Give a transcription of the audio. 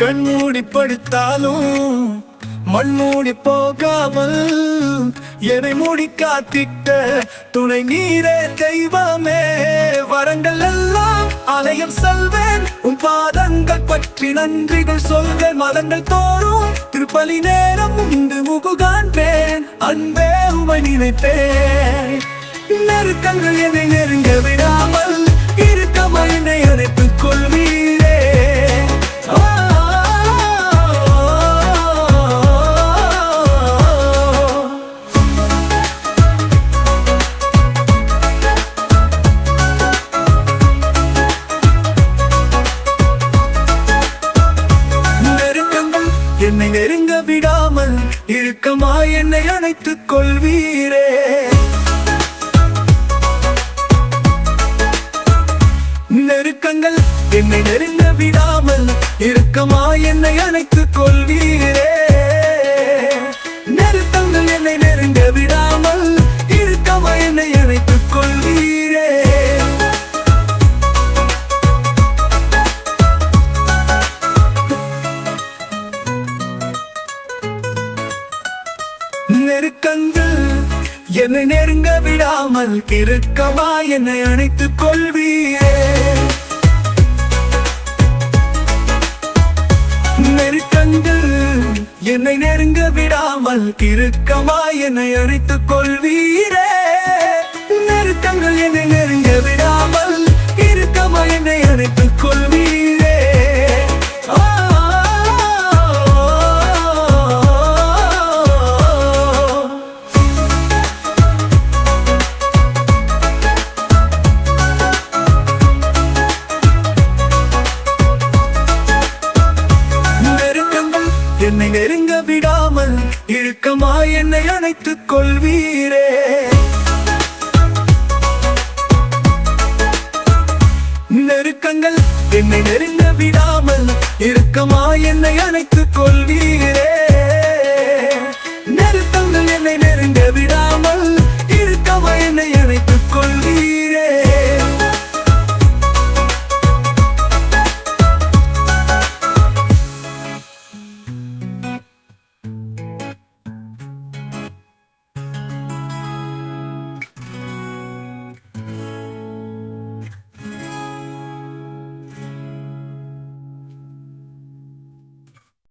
கண்மூடி படுத்தாலும் மண்மூடி போகாமல் எதை மூடி காத்திட்ட துணை நீரே தெய்வமே. வரங்கள் எல்லாம் அலையும் செல்வேன் உன் பாதங்கள் பற்றி நன்றிகள் சொல்வேன். மதங்கள் தோறும் திருப்பலி நேரம் உண்டு முகு காண்பேன். அன்பே உமை நினைப்பேன். நெருக்கங்கள் என்னை நெருங்க விடா இருக்கமா என்னை அணைத்துக் கொள்வீரே. நெருக்கங்கள் என்னை நெருங்க விடாமல் இறுக்கமா என்னை அணைத்துக் கொள்வீரே. நெருக்கங்கள் என்னை நெருங்க விடாமல் கிறுக்கமா என்னை அணைத்துக் கொள்வீரே. நெருக்கங்கள் என்னை நெருங்க விடாமல் கிறுக்கமா என்னை அணைத்துக் கொள்வீரே. நெருக்கங்கள் என்னை நெருங்க விடாமல் நெருங்க விடாமல் இழுக்கமா என்னை அணைத்துக் கொள்வீரே. நெருக்கங்கள் என்னை நெருங்க விடாமல் இறுக்கமா என்னை அணைத்துக் கொள்வீரே.